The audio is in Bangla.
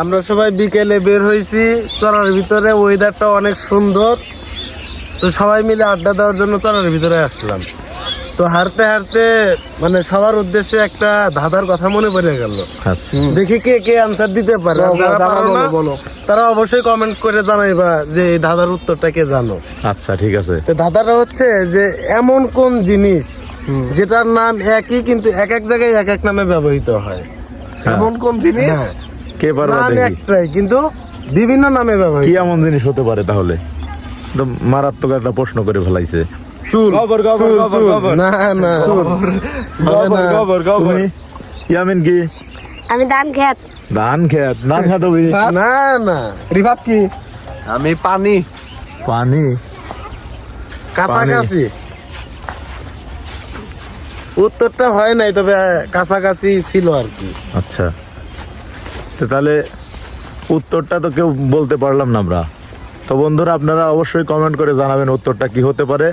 আমরা সবাই বিকেলে বের হয়েছি। চরার ভিতরে ওয়েদারটা অনেক সুন্দর। তো সবাই মিলে আড্ডা দেওয়ার জন্য চরার ভিতরে আসলাম। তো হারতে হারতে মানে সবার উদ্দেশ্যে একটা ধাঁধার কথা মনে পড়ে গেল। আচ্ছা। দেখি কে কে আনসার দিতে পারে। আর যারা পারো না, তারা অবশ্যই কমেন্ট করে জানাইবা যে এই ধাঁধার উত্তরটা কে জানো। আচ্ছা ঠিক আছে। তো ধাঁধাটা হচ্ছে যে এমন কোন জিনিস যেটার নাম একই কিন্তু এক এক জায়গায় এক এক নামে ব্যবহৃত হয় হ্যাঁ। এমন কোন জিনিস? হ্যাঁ, কে পারবে নাম দেখি। একটাই কিন্তু বিভিন্ন নামে কি এমন জিনিস হতে পারে তাহলে? একদম মারাত্মক একটা প্রশ্ন করে ফেলাইছে। চুল গবর, গবর, গবর, গবর। না না। হবে গবর গবর ইয়ামিন কি? আমি ধান খেত। ধান খেত ধান খেত না না। রিভাত কি? আমি পানি। পানি? কাছাকাছি। উত্তরটা হয় নাই তবে কাছাকাছি ছিল আর কি। আচ্ছা। তো তাহলে উত্তরটা তো কেউ বলতে পারলাম না আমরা। তো বন্ধুরা, আপনারা অবশ্যই কমেন্ট করে জানাবেন উত্তরটা কি হতে পারে।